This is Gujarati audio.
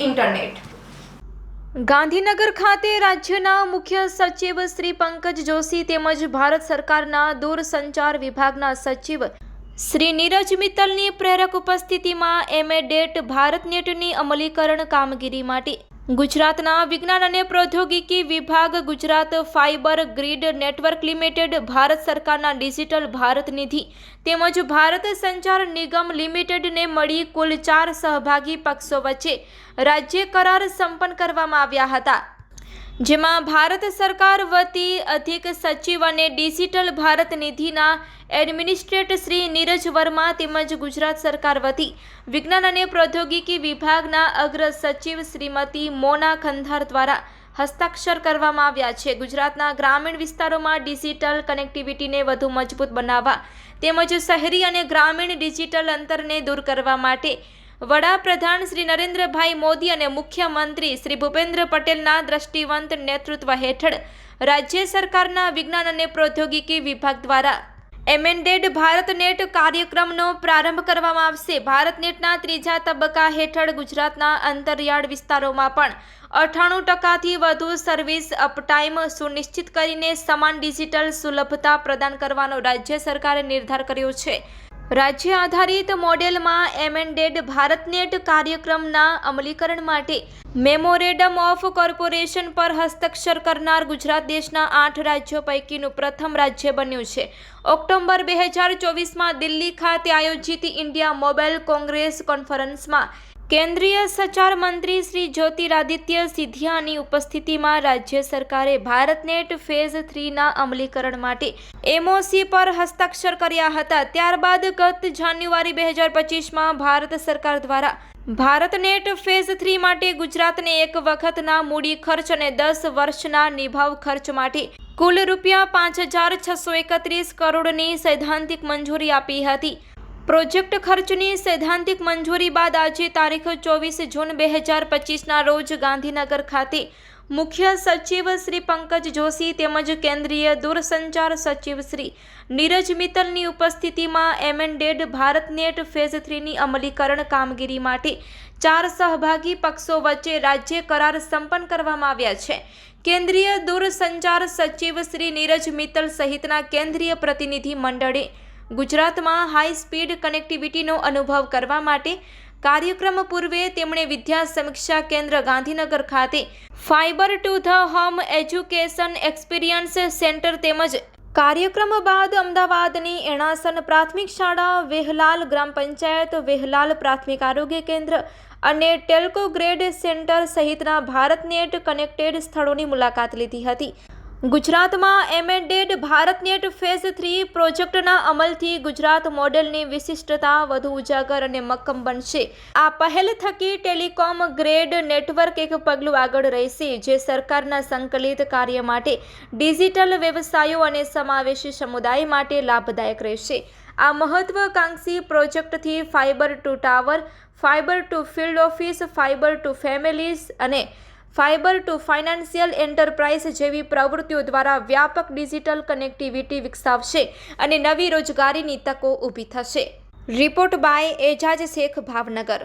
ઇન્ટરનેટ. ગાંધીનગર ખાતે રાજ્યના મુખ્ય સચિવ શ્રી પંકજ જોશી તેમજ ભારત સરકારના દૂરસંચાર વિભાગના સચિવ શ્રી નીરજ મિત્તલની પ્રેરક ઉપસ્થિતિમાં એમએડેટ ભારતનેટની અમલીકરણ કામગીરી માટે ગુજરાતના વિજ્ઞાન અને પ્રૌદ્યોગિકી વિભાગ Gujarat fibre grid network limited Bharat સરકારના ડિજિટલ ભારત નિધિ તેમજ ભારત સંચાર નિગમ લિમિટેડને મળી કુલ ચાર સહભાગી પક્ષો વચ્ચે રાજ્ય કરાર સંપન્ન કરવામાં આવ્યા હતા. જેમાં ભારત સરકાર વતી અધિક સચિવ અને ડિજિટલ ભારત નિધિના એડમિનિસ્ટ્રેટ શ્રી નીરજ વર્મા તેમજ ગુજરાત સરકાર વતી વિજ્ઞાન અને પ્રૌદ્યોગિકી વિભાગના અગ્ર સચિવ શ્રીમતી મોના ખંધાર દ્વારા હસ્તાક્ષર કરવામાં આવ્યા છે. ગુજરાતના ગ્રામીણ વિસ્તારોમાં ડિજિટલ કનેક્ટિવિટીને વધુ મજબૂત બનાવવા તેમજ શહેરી અને ગ્રામીણ ડિજિટલ અંતરને દૂર કરવા માટે વડાપ્રધાન શ્રી નરેન્દ્રભાઈ મોદી અને મુખ્યમંત્રી શ્રી ભૂપેન્દ્ર પટેલના દ્રષ્ટિવંત નેતૃત્વ હેઠળ રાજ્ય સરકારના વિજ્ઞાન અને પ્રૌદ્યોગિકી વિભાગ દ્વારા એમેન્ડેડ ભારત નેટ કાર્યક્રમનો પ્રારંભ કરવામાં આવશે. ભારત નેટના ત્રીજા તબક્કા હેઠળ ગુજરાતના અંતરિયાળ વિસ્તારોમાં પણ અઠ્ઠાણું ટકાથી વધુ સર્વિસ અપટાઇમ સુનિશ્ચિત કરીને સમાન ડિજિટલ સુલભતા પ્રદાન કરવાનો રાજ્ય સરકારે નિર્ધાર કર્યો છે. રાજ્ય આધારિત મોડેલમાં એમેન્ડેડ ભારતનેટ કાર્યક્રમના અમલીકરણ માટે મેમોરેડમ ઓફ કોર્પોરેશન પર હસ્તાક્ષર કરનાર ગુજરાત દેશના આઠ રાજ્યો પૈકીનું પ્રથમ રાજ્ય બન્યું છે. ઓક્ટોબર બે હજાર ચોવીસમાં દિલ્હી ખાતે આયોજિત ઇન્ડિયા મોબાઈલ કોંગ્રેસ કોન્ફરન્સમાં કેન્દ્રીય સંચાર મંત્રી શ્રી જ્યોતિરાદિત્ય સિંધિયાની ઉપસ્થિતિમાં રાજ્ય સરકારે ભારતનેટ ફેઝ થ્રીના અમલીકરણ માટે એમઓસી પર હસ્તાક્ષર કર્યા હતા. ત્યારબાદ ગત જાન્યુઆરી બે હજાર પચીસમાં ભારત સરકાર દ્વારા ભારતનેટ ફેઝ થ્રી માટે ગુજરાતને એક વખતના મૂડી ખર્ચ અને દસ વર્ષના નિભાવ ખર્ચ માટે કુલ રૂપિયા પાંચ હજાર છસો એકત્રીસ કરોડની સૈદ્ધાંતિક મંજૂરી આપી હતી. પ્રોજેક્ટ ખર્ચની સૈદ્ધાંતિક મંજૂરી બાદ આજે તારીખ ચોવીસ જૂન બે હજાર પચીસના રોજ ગાંધીનગર ખાતે મુખ્ય સચિવ શ્રી પંકજ જોશી તેમજ કેન્દ્રીય દૂરસંચાર સચિવ શ્રી નીરજ મિત્તલની ઉપસ્થિતિમાં એમેન્ડેડ ભારતનેટ ફેઝ થ્રીની અમલીકરણ કામગીરી માટે ચાર સહભાગી પક્ષો વચ્ચે રાજ્ય કરાર સંપન્ન કરવામાં આવ્યા છે. કેન્દ્રીય દૂરસંચાર સચિવ શ્રી નીરજ મિત્તલ સહિતના કેન્દ્રીય પ્રતિનિધિ મંડળે ગુજરાતમાં હાઈ સ્પીડ કનેક્ટિવિટીનો અનુભવ કરવા માટે કાર્યક્રમ પૂર્વે તેમણે વિદ્યા સમીક્ષા કેન્દ્ર ગાંધીનગર ખાતે fibre to the home education experience centre તેમજ કાર્યક્રમ બાદ અમદાવાદની એણાસન પ્રાથમિક શાળા, વેહલાલ ગ્રામ પંચાયત, વેહલાલ પ્રાથમિક આરોગ્ય કેન્દ્ર અને ટેલ્કો ગ્રેડ સેન્ટર સહિતના ભારતનેટ કનેક્ટેડ સ્થળોની મુલાકાત લીધી હતી. ગુજરાતમાં એમેન્ડેડ ભારતનેટ ફેઝ થ્રી પ્રોજેક્ટના અમલથી ગુજરાત મોડેલની વિશિષ્ટતા વધુ ઉજાગર અને મક્કમ બનશે. આ પહેલ થકી ટેલિકોમ ગ્રેડ નેટવર્ક એક પગલું આગળ રહેશે, જે સરકારના સંકલિત કાર્ય માટે ડિજિટલ વ્યવસાયો અને સમાવેશી સમુદાય માટે લાભદાયક રહેશે. આ મહત્વકાંક્ષી પ્રોજેક્ટથી fibre to tower fibre to field office fibre to families અને ફાઇબર ટુ ફાઇનાન્શિયલ એન્ટરપ્રાઇઝ જેવી પ્રવૃત્તિઓ દ્વારા વ્યાપક ડિજિટલ કનેક્ટિવિટી વિકસાવશે અને નવી રોજગારીની તકો ઊભી થશે. Report by Ejaz Shaikh, Bhavnagar.